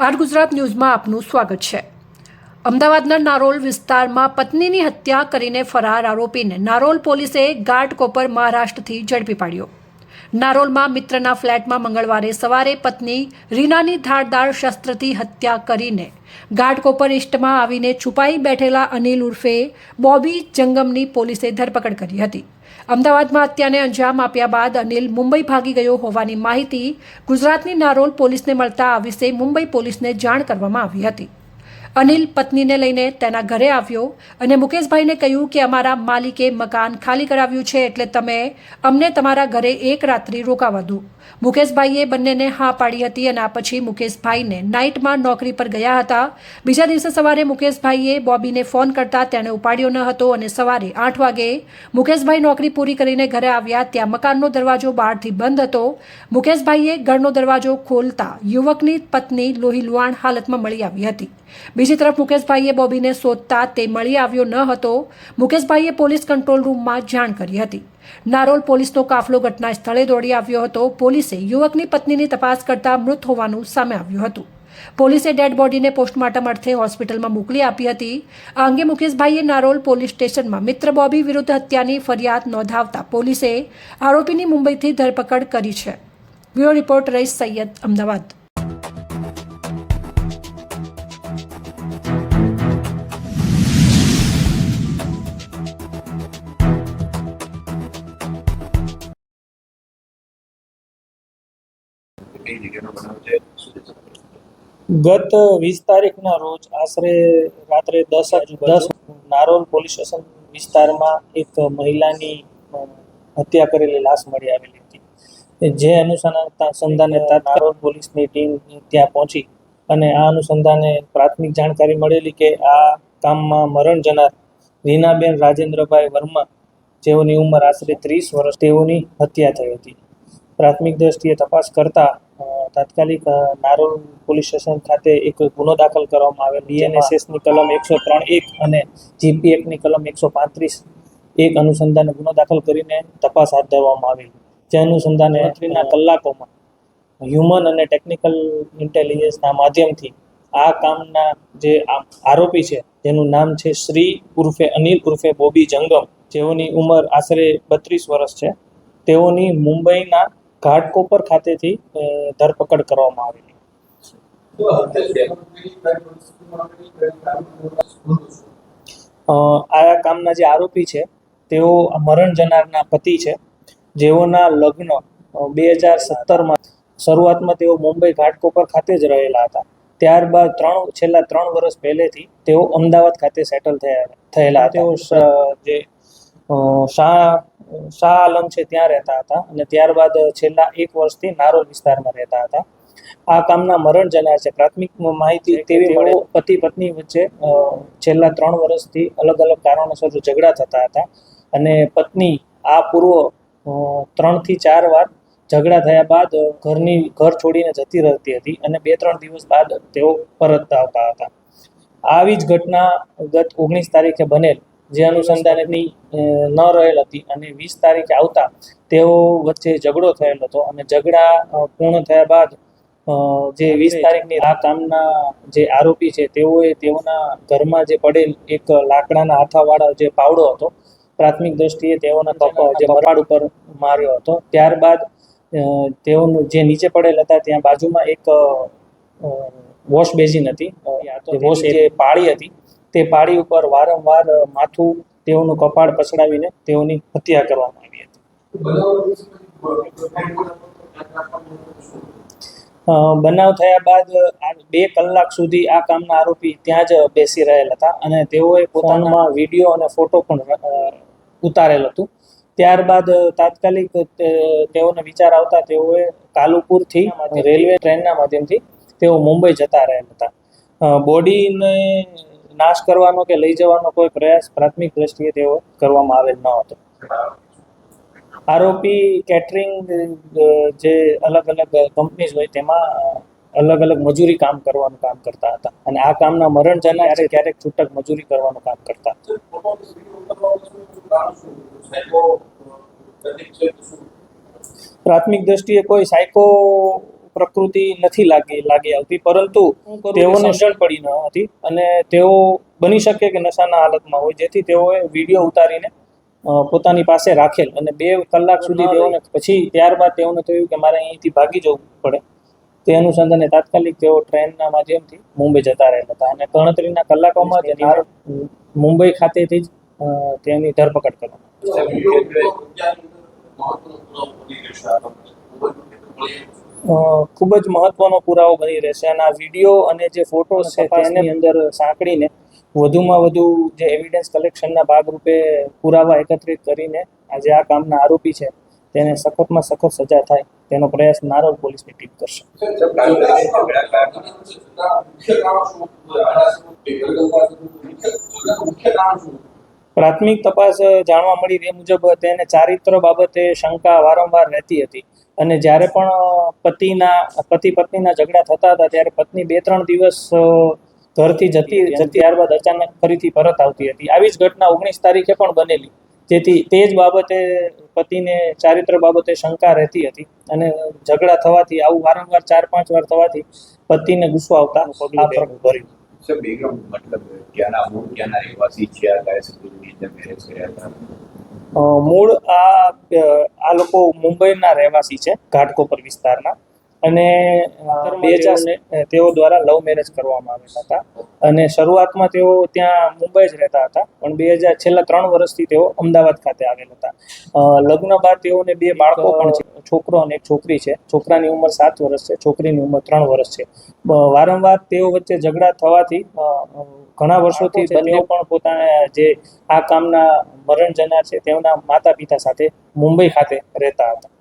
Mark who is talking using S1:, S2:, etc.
S1: R Gujarat ન્યૂઝમાં આપનું સ્વાગત છે. અમદાવાદના નારોલ વિસ્તારમાં પત્નીની હત્યા કરીને ફરાર આરોપીને નારોલ પોલીસે ગાર્ડ કોપર મહારાષ્ટ્રથી ઝડપી પાડ્યો. નારોલમાં મિત્રના ફ્લેટમાં મંગળવારે સવારે પત્ની રીનાની ધારદાર શસ્ત્રથી હત્યા કરીને ગાઢકોપર ઇસ્ટમાં આવીને છુપાઈ બેઠેલા અનિલ ઉર્ફે બોબી જંગમની પોલીસે ધરપકડ કરી હતી. અમદાવાદમાં હત્યાને અંજામ આપ્યા બાદ અનિલ મુંબઈ ભાગી ગયો હોવાની માહિતી ગુજરાતની નારોલ પોલીસને મળતા આ વિશે મુંબઈ પોલીસને જાણ કરવામાં આવી હતી. અનિલ પત્નીને લઈને તેના ઘરે આવ્યો અને મુકેશભાઈને કહ્યું કે અમારા માલિકે મકાન ખાલી કરાવ્યું છે એટલે તમે અમને તમારા ઘરે એક રાત્રિ રોકાવા દો. મુકેશભાઈએ બંનેને હા પાડી હતી અને આ પછી મુકેશભાઈને નાઇટમાં નોકરી પર ગયા હતા. બીજા દિવસે સવારે મુકેશભાઈએ બોબીને ફોન કરતા તેણે ઉપાડ્યો ન હતો અને સવારે આઠ વાગે મુકેશભાઈ નોકરી પૂરી કરીને ઘરે આવ્યા ત્યાં મકાનનો દરવાજો બહારથી બંધ હતો. મુકેશભાઈએ ઘરનો દરવાજો ખોલતા યુવકની પત્ની લોહી લુહાણ હાલતમાં મળી આવી હતી. બીજી તરફ મુકેશભાઈએ બોબીને શોધતા તે મળી આવ્યો ન હતો. મુકેશભાઈએ પોલીસ કંટ્રોલ રૂમમાં જાણ કરી હતી. નારોલ પોલીસનો કાફલો ઘટના સ્થળે દોડી આવ્યો હતો. પોલીસે યુવકની પત્નીની તપાસ કરતા મૃત હોવાનું સામે આવ્યું હતું. પોલીસે ડેડ બોડીને પોસ્ટમોર્ટમ અર્થે હોસ્પિટલમાં મોકલી આપી હતી. આ અંગે મુકેશભાઈએ નારોલ પોલીસ સ્ટેશનમાં મિત્ર બોબી વિરુદ્ધ હત્યાની ફરિયાદ નોંધાવતા પોલીસે આરોપીની મુંબઈથી ધરપકડ કરી છે. Bureau report Rais Sayed Ahmedabad.
S2: જગ્યાનો બનાવ છે.
S3: ગત વીસ તારીખના રોજ આશરે રાત્રે દસ દસ નારોલ પોલીસ સ્ટેશન વિસ્તારમાં એક મહિલાની હત્યા કરેલી લાશ મળી આવેલી હતી. જે અનુસંધાને નારોલ પોલીસની ટીમ ત્યાં પહોંચી અને આ અનુસંધાને પ્રાથમિક જાણકારી મળેલી કે આ કામમાં મરણ જનાર રીનાબેન રાજેન્દ્રભાઈ વર્મા જેઓની ઉંમર આશરે ત્રીસ વર્ષ તેઓની હત્યા થઈ હતી. પ્રાથમિક દ્રષ્ટિએ તપાસ કરતા તાત્કાલિક નારોલ પોલીસ સ્ટેશન ખાતે એક ગુનો દાખલ કરવામાં આવેલ. બીએનએસએસની કલમ એકસો ત્રણ એક અને જીપી એકની કલમ એકસો પાંત્રીસ એક અનુસંધાને ગુનો દાખલ કરીને તપાસ હાથ ધરવામાં આવેલી. જે અનુસંધાને ગણતરીના કલાકોમાં હ્યુમન અને ટેકનિકલ ઇન્ટેલિજન્સના માધ્યમથી આ કામના જે આરોપી છે જેનું નામ છે શ્રી ઉર્ફે અનિલ ઉર્ફે બોબી જંગમ જેઓની ઉંમર આશરે બત્રીસ વર્ષ છે. તેઓની મુંબઈના ઘાટકોપર ખાતેથી ધરપકડ કરવામાં આવેલી આ કામના જે આરોપી છે, તેઓ મરણ જનારના પતિ છે. જેઓના લગ્ન બે હજાર સત્તરમાં શરૂઆતમાં તેઓ મુંબઈ ઘાટકોપર ખાતે જ રહેલા હતા. ત્યારબાદ ત્રણ, છેલ્લા ત્રણ વર્ષ પહેલેથી તેઓ અમદાવાદ ખાતે સેટલ થયા, થયેલા તેઓ જે શાહ શાહ આલમ છે ત્યાં રહેતા હતા અને ત્યારબાદ છેલ્લા એક વર્ષથી નારોલ વિસ્તારમાં રહેતા હતા. આ કામના મરણ જનાર છે. પ્રાથમિક માહિતી તેવી મળે પતિ પત્ની વચ્ચે છેલ્લા ત્રણ વર્ષથી અલગ અલગ કારણોસર ઝઘડા થતા હતા અને પત્ની આ પૂર્વ ત્રણથી ચાર વાર ઝઘડા થયા બાદ ઘરની ઘર છોડીને જતી રહેતી હતી અને બે ત્રણ દિવસ બાદ તેઓ પરત આવતા હતા. આવી જ ઘટના ગત ઓગણીસ તારીખે બનેલ. જે અનુસંધાનની ન રહેલ હતી અને વીસ તારીખે આવતા તેઓ વચ્ચે ઝઘડો થયેલ હતો અને ઝઘડા પૂર્ણ થયા બાદ જે વીસ તારીખની આ કામના જે આરોપી છે તેઓએ તેઓના ઘરમાં જે પડેલ એક લાકડાના હાથાવાળા જે પાવડો હતો પ્રાથમિક દ્રષ્ટિએ તેઓના કપ જે મરાડ ઉપર માર્યો હતો. ત્યારબાદ તેઓનું જે નીચે પડેલ હતા ત્યાં બાજુમાં એક વોશ બેઝિન હતી. વોશ જે પાળી હતી. તે પાળી ઉપર વારંવાર માથું તેઓનું કપાળ પછડાવીને તેઓની હત્યા કરવામાં આવી હતી. બનાવ થયા બાદ બે કલાક સુધી આ કામના આરોપી ત્યાં જ બેસી રહેલ હતા અને તેઓએ પોતાનામાં વીડિયો અને ફોટો પણ ઉતારેલ હતું. ત્યારબાદ તાત્કાલિક તેઓને વિચાર આવતા તેઓએ કાલુપુરથી રેલવે ટ્રેનના માધ્યમથી તેઓ મુંબઈ જતા રહેલ હતા. બોડીને નાશ કરવાનો કે લઈ જવાનો કોઈ પ્રયાસ પ્રાથમિક દ્રષ્ટિએ તેઓ કરવામાં આવેલ ન હતો. આરોપી કેટરિંગ જે અલગ અલગ કંપનીઝ હોય તેમાં અલગ અલગ મજૂરી કામ કરવાનું કામ કરતા હતા. અને આ કામના મરણ જનાર ક્યારેક છૂટક મજૂરી કરવાનું કામ કરતા પ્રાથમિક દ્રષ્ટિએ કોઈ સાયકો પ્રકૃતિ નથી લાગી લાગી આવતી. પરંતુ તેઓને સમજણ પડી ન હતી અને તેઓ બની શકે કે નશાના હાલતમાં હોય જેથી તેઓએ વીડિયો ઉતારીને પોતાની પાસે રાખેલ અને બે કલાક સુધી તેઓને પછી ત્યારબાદ તેઓને થયું કે મારે અહીંથી ભાગી જવું પડે. તે અનુસંધાને તાત્કાલિક તેઓ ટ્રેનના માધ્યમથી મુંબઈ જતા રહેલા હતા અને ગણતરીના કલાકોમાં જ મુંબઈ ખાતેથી જ તેની ધરપકડ કરવામાં ખૂબ જ મહત્વનો પુરાવો બની રહેશે. અને આ વીડિયો અને જે ફોટોસ છે તેની અંદર સાંકળીને વધુમાં વધુ જે એવિડન્સ કલેક્શનના ભાગરૂપે પુરાવા એકત્રિત કરીને આ જે આ કામના આરોપી છે તેને સખતમાં સખત સજા થાય તેનો પ્રયાસ નારોલ પોલીસની ટીમ કરશે. પ્રાથમિક તપાસ જાણવા મળી એ મુજબ તેને ચારિત્ર બાબતે શંકા વારંવાર રહેતી હતી. અને જ્યારે પણ પતિના, પતિ પત્નીના ઝઘડા થતા હતા, ત્યારે પત્ની બે ત્રણ દિવસ ઘરથી જતી જતી ત્યારબાદ અચાનક ફરીથી પરત આવતી હતી. આવી જ ઘટના ઓગણીસ તારીખે પણ બનેલી. જેથી તે જ બાબતે પતિને ચારિત્ર બાબતે શંકા રહેતી હતી અને ઝઘડા થવાથી, આવું વારંવાર ચાર પાંચ વાર થવાથી પતિને ગુસ્સો આવતા પગલું ભર્યું
S2: સર બેકગ્રાઉન્ડ મતલબ ક્યાંના મૂળ ક્યાંના રહેવાસી છે આ ગાય સ્કૂલની અંદર મેરેજ કર્યા હતા
S3: મૂળ આ આ લોકો મુંબઈના રહેવાસી છે ઘાટકોપર વિસ્તારના અને બે હજાર તેઓ દ્વારા લવ મેરેજ કરવામાં આવેલા હતા. અને શરૂઆતમાં તેઓ ત્યાં મુંબઈ જ રહેતા હતા પણ બે હજાર છેલ્લા ત્રણ વર્ષથી તેઓ અમદાવાદ ખાતે આવેલ હતા. લગ્ન બાદ તેઓને બે બાળકો પણ છે. છોકરો અને એક છોકરી છે. છોકરાની ઉંમર સાત વર્ષ છે છોકરીની ઉંમર ત્રણ વર્ષ છે. વારંવાર તેઓ વચ્ચે ઝઘડા થવાથી ઘણા વર્ષોથી બંને પણ પોતાના જે આ કામના મરણ જનાર છે તેમના માતા પિતા સાથે મુંબઈ ખાતે રહેતા હતા.